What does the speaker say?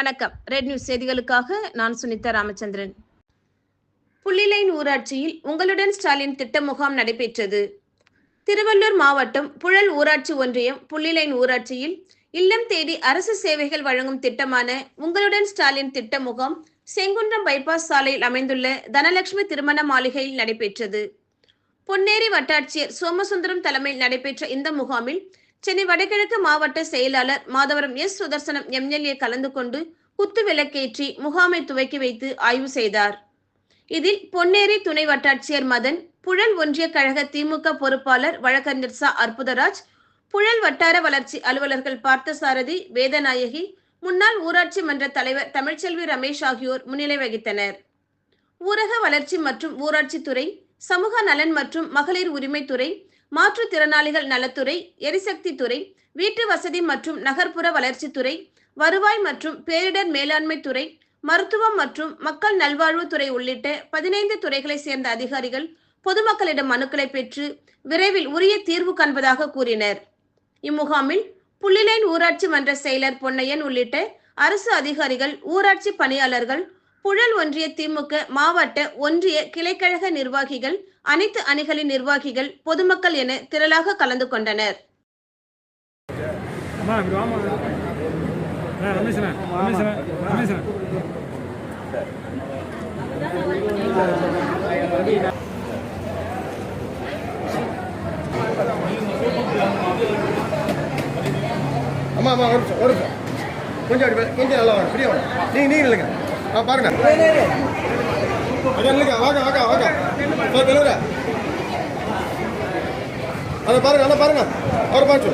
வணக்கம். Red news செய்திகளுக்காக நான் சுனிதா ராமச்சந்திரன். புள்ளிலைன் ஊராட்சியில் உங்களுடன் ஸ்டாலின் திட்ட முகாம் நடைபெற்றது. திருவள்ளூர் மாவட்டம் புழல் ஊராட்சி ஒன்றியம் புள்ளிலைன் ஊராட்சியில் இல்லம் தேடி அரசு சேவைகள் வழங்கும் திட்டமான உங்களுடன் ஸ்டாலின் திட்ட முகாம் செங்குன்றம் பைபாஸ் சாலையில் அமைந்துள்ள தனலட்சுமி திருமண மாளிகையில் நடைபெற்றது. பொன்னேரி வட்டாட்சியர் சோமசுந்தரம் தலைமையில் நடைபெற்ற இந்த முகாமில் சென்னை வடகிழக்கு மாவட்ட செயலாளர் மாதவரம் எஸ் சுதர்சனம் எம்எல்ஏ கலந்து கொண்டு குத்து விளக்கேற்றி முகாமை துவக்கி வைத்து ஆய்வு செய்தார். இதில் பொன்னேரி துணை வட்டாட்சியர் மதன் புழல் ஒன்றிய கழக திமுக பொறுப்பாளர் வழக்கறிஞர் சா. அற்புதராஜ் புழல் வட்டார வளர்ச்சி அலுவலர்கள் பார்த்தசாரதி வேதநாயகி முன்னாள் ஊராட்சி மன்ற தலைவர் தமிழ்ச்செல்வி ரமேஷ் ஆகியோர் முன்னிலை வகித்தனர். ஊரக வளர்ச்சி மற்றும் ஊராட்சித்துறை சமூக நலன் மற்றும் மகளிர் உரிமைத்துறை மாற்றுத்திறனாளிகள் நலத்துறை எரிசக்தி துறை வீட்டு வசதி மற்றும் நகர்ப்புற வளர்ச்சித்துறை வருவாய் மற்றும் பேரிடர் மேலாண்மை துறை மருத்துவம் மற்றும் மக்கள் நல்வாழ்வுத்துறை உள்ளிட்ட பதினைந்து துறைகளை சேர்ந்த அதிகாரிகள் பொதுமக்களிடம் மனுக்களை பெற்று விரைவில் உரிய தீர்வு காண்பதாக கூறினர். இம்முகாமில் புள்ளிலைன் ஊராட்சி மன்ற செயலர் பொன்னையன் உள்ளிட்ட அரசு அதிகாரிகள் ஊராட்சி பணியாளர்கள் புழல் ஒன்றிய திமுக மாவட்ட ஒன்றிய கிளைக்கழக நிர்வாகிகள் அனைத்து அணிகளின் நிர்வாகிகள் பொதுமக்கள் என திரளாக கலந்து கொண்டனர். அம்மா அம்மா ஒரு கொஞ்சம் கொஞ்சம் நல்லா வாங்க ஃப்ரீயாக நீங்கள் நீங்கள் இல்லைங்க ஆ பாருங்க. அதான் இல்லைங்க வாங்க வாங்க வாங்க. சார் தலைவரா அதை பாருங்க அதை பாருங்க. அவரை பார்த்து